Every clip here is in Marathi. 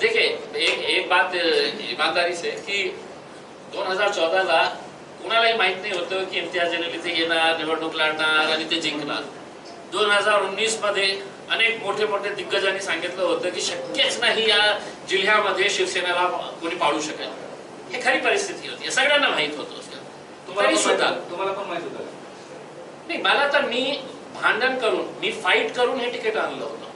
देखिए एक एक बात ईमानदारी से की दोन हजार चौदाला कुणालाही माहीत नाही होतं की इम्तियाज जलील इथे येणार निवडणूक लढणार आणि ते जिंकणार. दोन हजार उन्नीसमध्ये अनेक मोठे मोठे दिग्गजांनी सांगितलं होतं की शक्यच नाही या जिल्ह्यामध्ये शिवसेनेला कोणी पाडू शकेल. हे खरी परिस्थिती होती. हे सगळ्यांना माहीत होतं. सुद्धा माहित- तुम्हाला पण माहीत होतं. नाही मला तर मी भांडण करून मी फाईट करून हे तिकीट आणलं होतं.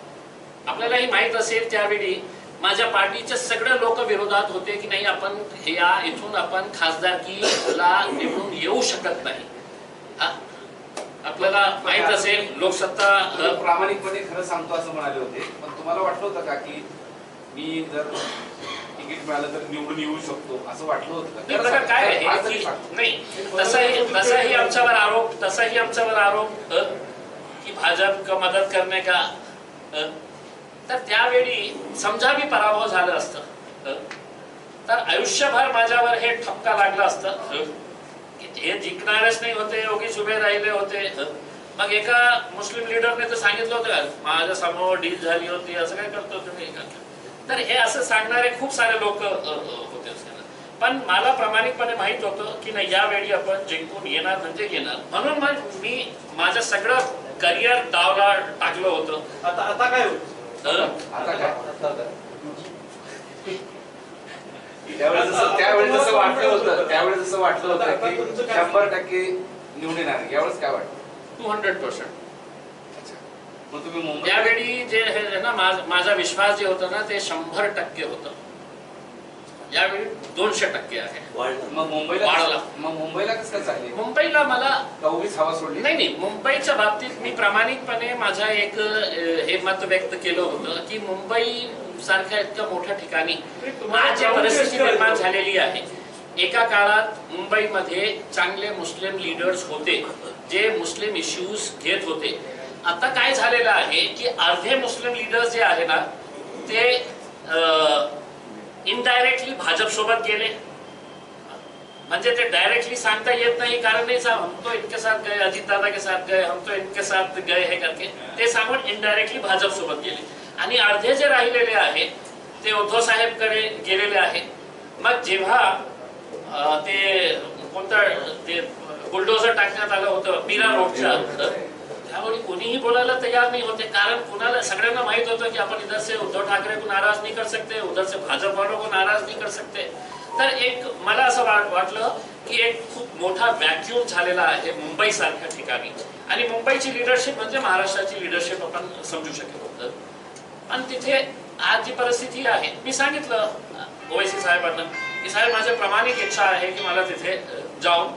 आपल्यालाही माहीत असेल त्यावेळी माझ्या पार्टीचे सगळे लोक विरोधात होते की नाही आपण या इथून आपण खासदारकीला निवडून येऊ शकत नाही? आपल्याला माहीत असेल लोकसत्ता प्रामाणिकपणे खरं सांगतो असं म्हणाले होते. पण तुम्हाला वाटलं होतं का की मी जर तिकीट मिळालं तर निवडून येऊ शकतो असं वाटलं होतं काय. नाही तसाही तसाही आमच्यावर आरोप तसाही आमच्यावर आरोप की भाजप का मदत करणे का तर त्यावेळी समजा मी पराभव झालं असतं तर आयुष्यभर माझ्यावर हे ठपका लागला असतं हे? जिंकणारच नाही होते योगीच उभे राहिले होते मग एका मुस्लिम लिडरने तर सांगितलं होतं का माझ्यासमोर डील झाली होती असं काय करतो तुम्ही? तर हे असं सांगणारे खूप सारे लोक होते पण मला प्रामाणिकपणे माहीत होतं की नाही यावेळी आपण जिंकून येणार म्हणजे येणार म्हणून मग मी माझं सगळं करिअर डावला टाकलं होतं. आता आता काय होतं? आता काय त्यावेळेस जसं त्यावेळेस जसं वाटलं होतं त्यावेळेस जसं वाटलं होतं की? शंभर टक्के निवडून येणार यावेळेस काय वाटतं? टू हंड्रेड पर्सेंट मग तुम्ही मुंबई त्यावेळी जे हे ना माझ- माझा विश्वास जे होता ना ते शंभर टक्के होतं. यावेळी दोनशे टक्के आहे. मग मुंबईला वाढला. मग मुंबईला कसं चालली मुंबईला मला उगीच हवा सोडली? नाही नाही. मुंबईच्या बाबतीत मी प्रामाणिकपणे माझा एक हे मत व्यक्त केलं होतं की मुंबई सारख्या इतक्या मोठ्या ठिकाणी आज जी परिस्थिती निर्माण झालेली आहे. एका काळात मुंबईमध्ये चांगले मुस्लिम लीडर्स होते जे मुस्लिम इश्यूज घेत होते. आता काय झालेलं आहे की अर्धे मुस्लिम लीडर्स जे आहे ना ते इनडायरेक्टली भाजप सोबत गेले. म्हणजे ते डायरेक्टली सांगता येत नाही कारण नाही साहेब हम तो इनके साथ गए अजित दादा के साथ गए हम तो इनके साथ गए हे करके. ते सांगून इनडायरेक्टली भाजप सोबत गेले. आणि अर्धे जे राहिलेले आहे ते उद्धव साहेबकडे गेलेले आहे मग जेव्हा ते कोणतं ते बुलडोजर टाकण्यात आलं होतं मीरा रोडच्या त्यामुळे कोणीही बोलायला तयार नाही होते. कारण कुणाला सगळ्यांना माहीत होतं की आपण इधर से उद्धव ठाकरे को नाराज नाही कर सकते उधर से भाजप वालों को नाराज नाही कर सकते. तर एक मला असं वाट- वाटलं की एक खूप मोठा व्हॅक्युम झालेला आहे मुंबई सारख्या ठिकाणी. आणि मुंबईची लिडरशिप म्हणजे महाराष्ट्राची लिडरशिप आपण समजू शकेल आणि तिथे आज जी परिस्थिती आहे मी सांगितलं ओवैसी साहेबांना की साहेब माझ्या प्रमाणिक इच्छा आहे की मला तिथे जाऊन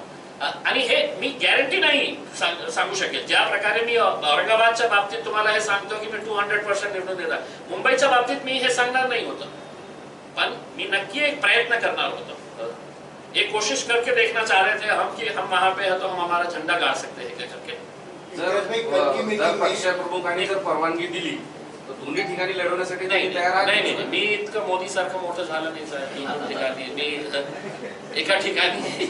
आणि हे मी गॅरंटी नाही सांग- शकेल. ज्या प्रकारे मी औरंगाबादच्या बाबतीत तुम्हाला हे सांगतो की मी टू हंड्रेड पर्सेंट निवडून देणार. मुंबईच्या बाबतीत मी हे सांगणार नाही होतं. पण मी नक्की एक प्रयत्न करणार होतो. एक कोशिश करके देखना चाह रहे थे हम कि हम वहां पे है तो हम हमारा झंडा गाड़ सकते हैं क्या करके. जर मी कलकी जर meeting- पक्षप्रमुखांनी जर परवानगी दिली दोन्ही ठिकाणी लढवण्यासाठी नाही तयार नाही, मी इतकं मोदी सारखं मोठं झालं नाही साहेब. दोन ठिकाणी. मी एका ठिकाणी.